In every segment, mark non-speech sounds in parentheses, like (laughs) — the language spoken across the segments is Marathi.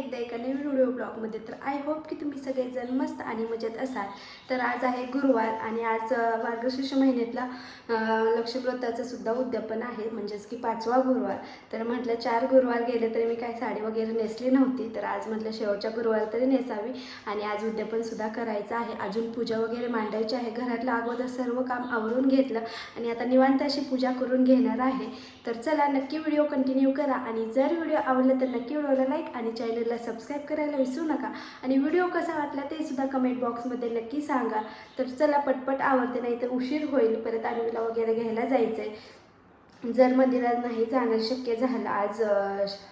आपलं पुन्हा एकदा एका नवीन व्हिडिओ ब्लॉगमध्ये तर आय होप की तुम्ही सगळेजण मस्त आणि मजेत असाल. तर आज आहे गुरुवार आणि आज मार्गशीर्ष महिन्यातला लक्ष्मीव्रताचं सुद्धा उद्यापन आहे. म्हणजेच की पाचवा गुरुवार. तर म्हटलं चार गुरुवार गेले तरी मी काही साडी वगैरे नेसली नव्हती. तर आज म्हटलं शेवटच्या गुरुवार तरी नेसावी आणि आज उद्यापनसुद्धा करायचं आहे. अजून पूजा वगैरे मांडायची आहे. घरातलं अगोदर सर्व काम आवरून घेतलं आणि आता निवांत अशी पूजा करून घेणार आहे. तर चला नक्की व्हिडिओ कंटिन्यू करा आणि जर व्हिडिओ आवडला तर नक्की व्हिडिओला लाईक आणि चॅनलला सबस्क्राईब करायला विसरू नका. आणि व्हिडिओ कसा वाटला ते सुद्धा कमेंट बॉक्समध्ये नक्की सांगा. तर चला पटपट आवडते नाही तर उशीर होईल. परत आम्हीला वगैरे घ्यायला जायचं आहे जर मंदिरात नाही जाणं शक्य झालं आज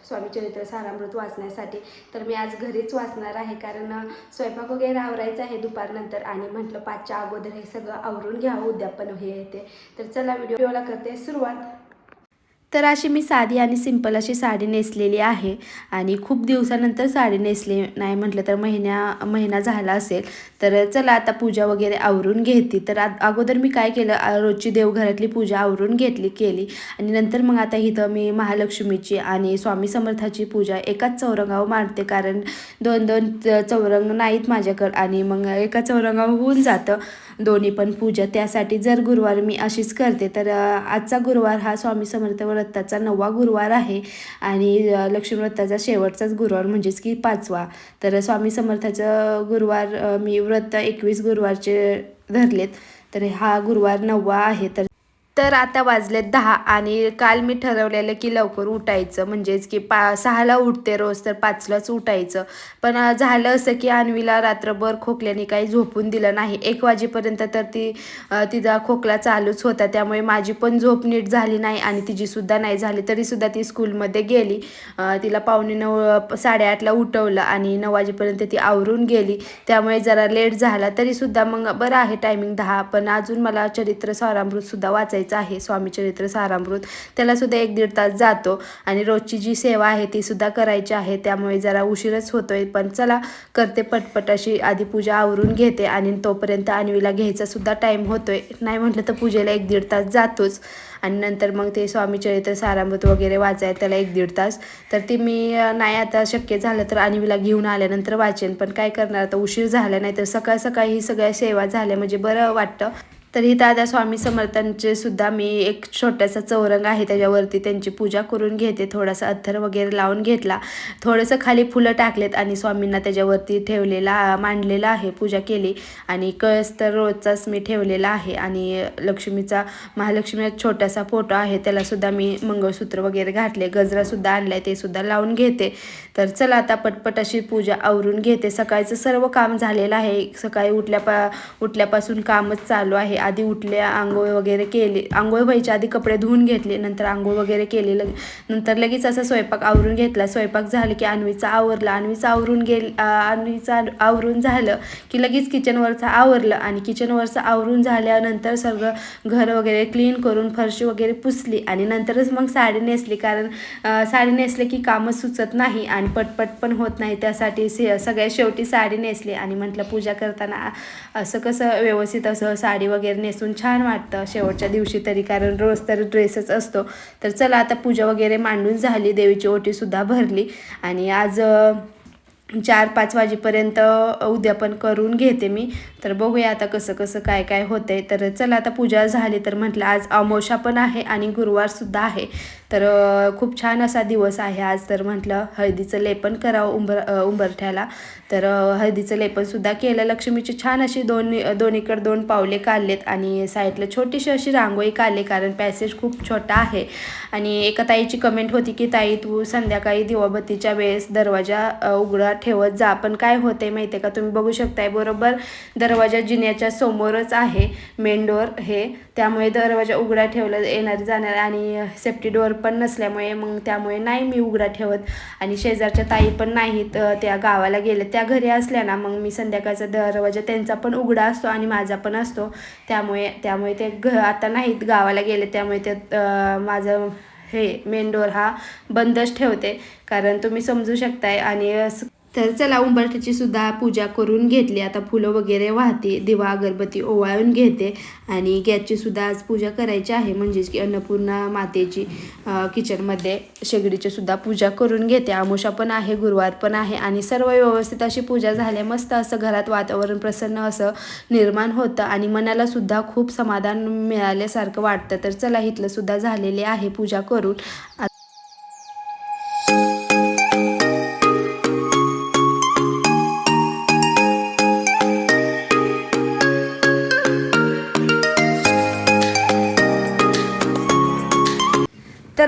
स्वामी चरित्र सारामृत वाचण्यासाठी तर मी आज घरीच वाचणार आहे. कारण स्वयंपाक वगैरे आवरायचा आहे दुपारनंतर आणि म्हटलं पाचच्या अगोदर हे सगळं आवरून घ्यावं. उद्यापन हे येते. तर चला व्हिडिओला करते सुरुवात. तर अशी मी साधी आणि सिंपल अशी साडी नेसलेली आहे. आणि खूप दिवसानंतर साडी नेसली नाही म्हटलं तर महिन्या महिना झाला असेल. तर चला आता पूजा वगैरे आवरून घेते. तर अगोदर मी काय केलं रोजची देवघरातली पूजा आवरून घेतली केली. आणि नंतर मग आता इथं मी महालक्ष्मीची आणि स्वामी समर्थाची पूजा एकाच चौरंगावर मांडते कारण दोन दोन चौरंग नाहीत माझ्याकडं आणि मग एका चौरंगावर होऊन जातं. दोन्ही पण पूजा. त्यासाठी जर गुरुवार मी अशीच करते. तर आजचा गुरुवार हा स्वामी समर्थ व्रताचा नववा गुरुवार आहे आणि लक्ष्मी व्रताचा शेवटचाच गुरुवार म्हणजेच की पाचवा. तर स्वामी समर्थाचं गुरुवार मी व्रत एकवीस गुरुवारचे धरलेत. तर हा गुरुवार नववा आहे. तर तर आता वाजलेत दहा आणि काल मी ठरवलेलं की लवकर उठायचं. म्हणजेच की पा सहाला उठते रोज तर पाचलाच उठायचं. पण झालं असं की अन्वीला रात्रभर खोकल्याने काही झोपून दिलं नाही. एक वाजेपर्यंत तर ती तिचा खोकला चालूच होता. त्यामुळे माझी पण झोप नीट झाली नाही आणि तिचीसुद्धा नाही झाली. तरीसुद्धा ती स्कूलमध्ये गेली. तिला पावणे नऊ साडेआठला उठवलं आणि नऊ वाजेपर्यंत ती आवरून गेली. त्यामुळे जरा लेट झाला. तरीसुद्धा मग बरं आहे टायमिंग दहा. पण अजून मला चरित्र सारामृतसुद्धा वाचायचं आहे. स्वामी चरित्र सारामृत त्यालासुद्धा एक दीड तास जातो आणि रोजची जी सेवा आहे ती सुद्धा करायची आहे. त्यामुळे जरा उशीरच होतोय पण चला करते पटपट अशी आधी पूजा आवरून घेते आणि तोपर्यंत आणवीला घ्यायचा सुद्धा टाईम होतोय. नाही म्हटलं तर पूजेला एक दीड तास जातोच. आणि नंतर मग ते स्वामी चरित्र सारामृत वगैरे वाचाय त्याला एक दीड तास. तर ती मी नाही आता शक्य झालं तर आणवीला घेऊन आल्यानंतर वाचेन. पण काय करणार आता उशीर झाला नाही तर सकाळ सकाळी ही सगळ्या सेवा झाल्या म्हणजे बरं वाटतं. तर ही दादा स्वामी समर्थांचे सुद्धा मी एक छोटासा चौरंग आहे त्याच्यावरती त्यांची पूजा करून घेते. थोडासा अथ्थर वगैरे लावून घेतला. थोडंसं खाली फुलं टाकलेत आणि स्वामींना त्याच्यावरती ठेवलेला मांडलेला आहे पूजा केली. आणि कळस तर रोजचाच मी ठेवलेला आहे. आणि लक्ष्मीचा महालक्ष्मीचा छोटासा फोटो आहे. त्यालासुद्धा मी मंगळसूत्र वगैरे घातले. गजरासुद्धा आणलाय ते सुद्धा लावून घेते. तर चला आता पटपट अशी पूजा आवरून घेते. सकाळचं सर्व काम झालेलं आहे. सकाळी उठल्यापा उठल्यापासून कामच चालू आहे. आधी उठले आंघोळ वगैरे केली. आंघोळ व्हायच्या आधी कपडे धुवून घेतले नंतर आंघोळ वगैरे केली. लग नंतर लगेच असा स्वयंपाक आवरून घेतला. स्वयंपाक झाला की अन्वीचा आवरला. अन्वीचा आवरून गेल अन्वीचा आवरून झालं की लगेच किचनवरचं आवरलं. आणि किचनवरचं आवरून झाल्यानंतर सगळं घर वगैरे क्लीन करून फरशी वगैरे पुसली. आणि नंतरच मग साडी नेसली. कारण साडी नेसले की कामं सुचत नाही आणि पटपट पण होत नाही. त्यासाठी से सगळ्या शेवटी साडी नेसली. आणि म्हटलं पूजा करताना असं कसं व्यवस्थित असं साडी वगैरे नेसून छान वाटतं. शेवटच्या दिवशी तरी कारण रोज तर ड्रेसच असतो. तर चला आता पूजा वगैरे मांडून झाली. देवीची ओटीसुद्धा भरली. आणि आज चार पाच वाजेपर्यंत उद्यापन करून घेते मी. तर बघूया आता कसं कसं काय काय होतंय. तर चला आता पूजा झाली तर म्हटलं आज अमावस्या पण आहे आणि गुरुवारसुद्धा आहे. तर खूप छान असा दिवस आहे आज. तर म्हटलं हळदीचं लेपन करावं उंबर उंबरठ्याला. तर हळदीचं लेपनसुद्धा केलं. लक्ष्मीची छान अशी दोन दोन्हीकडे दोन पावले काढलेत आणि साईडला छोटीशी अशी रांगोळी काढली कारण पॅसेज खूप छोटा आहे. आणि एका ताईची कमेंट होती की ताई तू संध्याकाळी दिवाबत्तीच्या वेळेस दरवाजा उघडा ठेवत जा. पण काय होते माहिती आहे का? तुम्ही बघू शकताय बरोबर दरवाजा जिन्याच्या समोरच आहे. मेन डोअर हे त्यामुळे दरवाजा उघडा ठेवला येणार जाणार आणि सेफ्टी डोअर पण नसल्यामुळे मग त्यामुळे नाही मी उघडा ठेवत. आणि शेजारच्या ताई पण नाहीत त्या गावाला गेले त्या घरी असल्या ना मग मी संध्याकाळचा दरवाजा त्यांचा पण उघडा असतो आणि माझा पण असतो. त्यामुळे त्यामुळे ते घ आता नाहीत गावाला गेले त्यामुळे ते माझं हे मेन डोअर हा बंदच ठेवते. कारण तुम्ही समजू शकताय आणि असं तर चला उंबरठ्याची सुद्धा पूजा करून घेतली. आता फुलं वगैरे वाहते दिवा अगरबत्ती ओवाळून घेते आणि गॅसची सुद्धा आज पूजा करायची आहे. म्हणजेच की अन्नपूर्णा मातेची किचनमध्ये शेगडीची सुद्धा पूजा करून घेते. आमुषा पण आहे गुरुवार पण आहे आणि सर्व व्यवस्थित अशी पूजा झाल्या. मस्त असं घरात वातावरण प्रसन्न असं निर्माण होतं आणि मनाला सुद्धा खूप समाधान मिळाल्यासारखं वाटतं. तर चला इथलं सुद्धा झालेले आहे पूजा करून.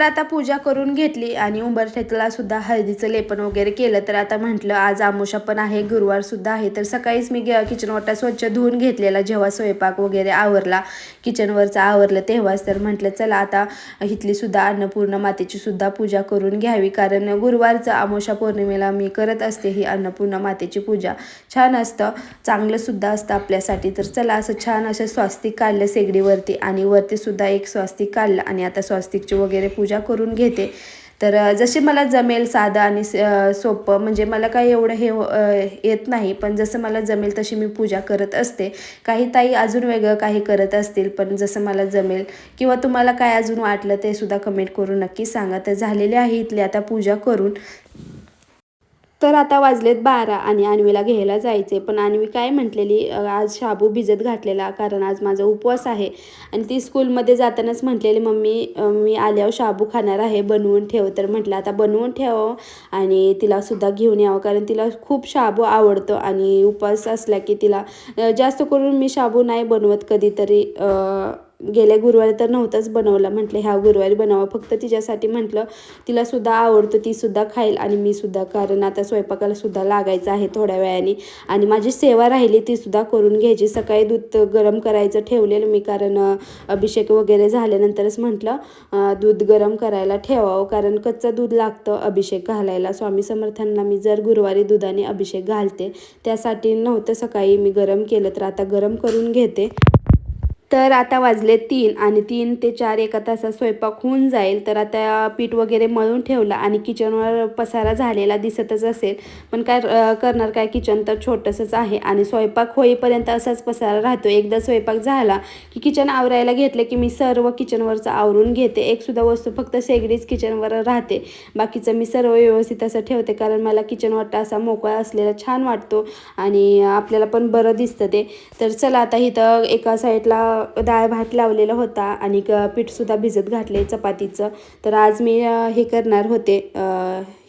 तर आता पूजा करून घेतली आणि उंबरठ्यातला सुद्धा हळदीचं लेपन वगैरे केलं. तर आता म्हटलं आज आमोशा पण आहे गुरुवार सुद्धा आहे. तर सकाळीच मी किचन वाटा स्वच्छ धुवून घेतलेला जेव्हा स्वयंपाक वगैरे आवरला किचनवरचं आवरलं तेव्हाच तर म्हटलं चला आता इथली सुद्धा अन्नपूर्ण मातेची सुद्धा पूजा करून घ्यावी. कारण गुरुवारचं आमोशा पौर्णिमेला मी करत असते ही अन्नपूर्णा मातेची पूजा. छान असतं चांगलं सुद्धा असतं आपल्यासाठी. तर चला असं छान असं स्वास्तिक काढलं शेगडीवरती आणि वरती सुद्धा एक स्वास्तिक काढलं आणि आता स्वास्तिकची वगैरे पूजा पूजा करून घेते. तर जसे मला जमेल साधं आणि सोपं म्हणजे मला काही एवढं हे हो- येत नाही पण जसं मला जमेल तशी मी पूजा करत असते. काही ताई अजून वेगळं काही करत असतील पण जसं मला जमेल किंवा तुम्हाला काय अजून वाटलं ते सुद्धा कमेंट करून नक्की सांगा. तर झालेले आहे इथली आता पूजा करून. तर आता वाजलेत बारा आणि अन्वीला घ्यायला जायचे पण अन्वी काय म्हटलेली आज शाबू भिजत घातलेला कारण आज माझा उपवास आहे. आणि ती स्कूलमध्ये जातानाच म्हटलेली मम्मी मी आल्यावर शाबू खाणार आहे बनवून ठेव. तर म्हटलं आता बनवून ठेव आणि तिलासुद्धा घेऊन यावं कारण तिला खूप शाबू आवडतो आणि उपवास असला की तिला जास्त करून मी शाबू नाही बनवत कधीतरी गेल्या गुरुवारी तर नव्हताच बनवला. म्हटलं ह्या गुरुवारी बनावं. फक्त तिच्यासाठी म्हटलं तिला सुद्धा आवडतं ती सुद्धा खाईल आणि मी सुद्धा कारण आता स्वयंपाकाला सुद्धा लागायचं आहे थोड्या वेळाने आणि माझी सेवा राहिली ती सुद्धा करून घ्यायची. सकाळी दूध गरम करायचं ठेवलेलं मी कारण अभिषेक वगैरे झाल्यानंतरच म्हटलं दूध गरम करायला ठेवावं कारण कच्चं दूध लागतं अभिषेक घालायला. स्वामी समर्थांना मी जर गुरुवारी दुधाने अभिषेक घालते त्यासाठी नव्हतं सकाळी मी गरम केलं तर आता गरम करून घेते. तर आता वाजले तीन आणि तीन ते चार एका तासात स्वयंपाक होऊन जाईल. तर आता पीठ वगैरे मळून ठेवलं आणि किचनवर पसारा झालेला दिसतच असेल. पण काय करणार काय? किचन तर छोटंसंच आहे आणि स्वयंपाक होईपर्यंत असाच पसारा राहतो. एकदा स्वयंपाक झाला की किचन आवरायला घेतलं की मी सर्व किचनवरचं आवरून घेते. एकसुद्धा वस्तू फक्त शेगडीच किचनवर राहते. बाकीचं मी सर्व व्यवस्थित असं ठेवते कारण मला किचन वाटतं असा मोकळा असलेला छान वाटतो आणि आपल्याला पण बरं दिसतं ते. तर चला आता इथं एका साईडला डाळ भात लावलेला होता आणि क- पीठसुद्धा भिजत घातले चपातीचं. तर आज मी हे करणार होते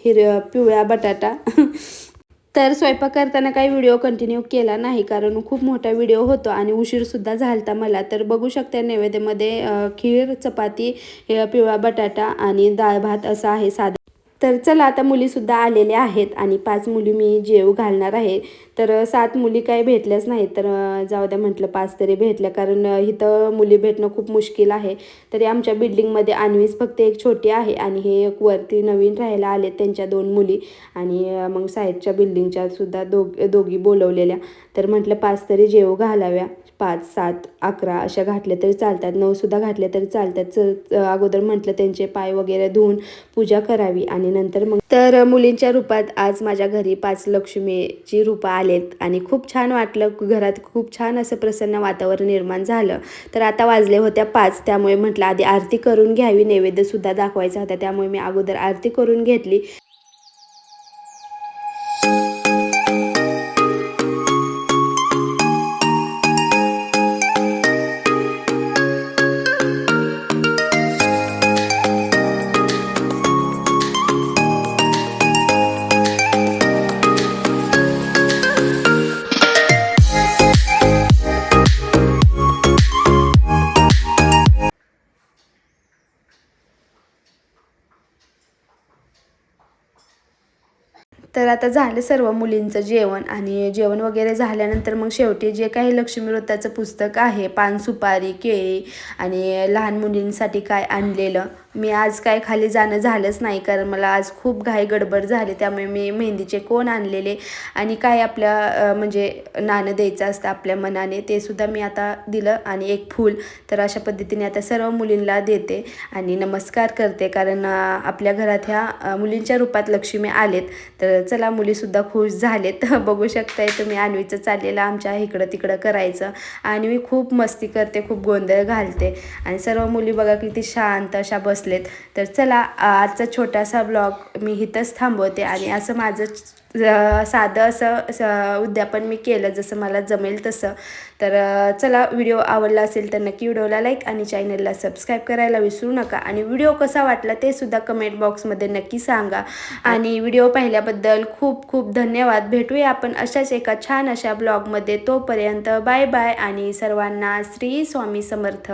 हिर पिवळ्या बटाटा. (laughs) तर स्वयंपाक करताना काही व्हिडिओ कंटिन्यू केला नाही कारण खूप मोठा व्हिडिओ होतो आणि उशीरसुद्धा झालता मला. तर बघू शकता नैवेद्यामध्ये खीर चपाती पिवळा बटाटा आणि डाळ भात असा आहे साधा. तर चला आता मुलीसुद्धा आलेल्या आहेत आणि पाच मुली मी जेव घालणार आहे. तर सात मुली काही भेटल्याच नाहीत. तर जाऊ द्या म्हटलं पाच तरी भेटल्या. कारण इथं मुली भेटणं खूप मुश्किल आहे. तरी आमच्या बिल्डिंगमध्ये आणवीच फक्त एक छोटी आहे आणि हे एक वरती नवीन राहायला आले त्यांच्या दोन मुली. आणि मग साहेबच्या बिल्डिंगच्या सुद्धा दोघ दोघी बोलवलेल्या. तर म्हटलं पाच तरी जेव घालाव्या. पाच सात अकरा अशा घातल्या तरी चालतात. नऊसुद्धा घातल्या तरी चालतात. च अगोदर म्हटलं त्यांचे पाय वगैरे धुवून पूजा करावी आणि नंतर मग तर मुलींच्या रूपात आज माझ्या घरी पाच लक्ष्मीची रूपं आलेत आणि खूप छान वाटलं. घरात खूप छान असं प्रसन्न वातावरण निर्माण झालं. तर आता वाजले होत्या पाच. त्यामुळे म्हटलं आधी आरती करून घ्यावी. नैवेद्यसुद्धा दाखवायचा होता. त्यामुळे मी अगोदर आरती करून घेतली. तर आता झालं सर्व मुलींचं जेवण आणि जेवण वगैरे झाल्यानंतर मग शेवटी जे काही लक्ष्मी व्रताचं पुस्तक आहे पान सुपारी केळी आणि लहान मुलींसाठी काय आणलेलं मी आज काय खाली जाणं झालंच नाही कारण मला आज खूप घाई गडबड झाली. त्यामुळे मी मेहंदीचे कोण आणलेले आणि काय आपल्या म्हणजे नाणं द्यायचं असतं आपल्या मनाने ते सुद्धा मी आता दिलं आणि एक फूल तर अशा पद्धतीने आता सर्व मुलींना देते आणि नमस्कार करते. कारण आपल्या घरात ह्या मुलींच्या रूपात लक्ष्मी आलेत. तर चला मुलीसुद्धा खुश झालेत. (laughs) बघू शकताय तुम्ही आणवीचं चाललेलं आमच्या इकडं तिकडं करायचं. आणि मी खूप मस्ती करते खूप गोंधळ घालते. आणि सर्व मुली बघा किती शांत अशा बस बसलेत. तर चला आजचा छोटासा ब्लॉग मी इथंच थांबवते आणि असं माझं साधं असं उद्यापन मी केलं जसं मला जमेल तसं. तर चला व्हिडिओ आवडला असेल तर नक्की व्हिडिओला लाईक आणि चॅनलला सबस्क्राईब करायला विसरू नका. आणि व्हिडिओ कसा वाटला ते सुद्धा कमेंट बॉक्समध्ये नक्की सांगा. आणि व्हिडिओ पाहिल्याबद्दल खूप खूप धन्यवाद. भेटूया आपण अशाच एका छान अशा ब्लॉगमध्ये तोपर्यंत बाय बाय आणि सर्वांना श्री स्वामी समर्थ.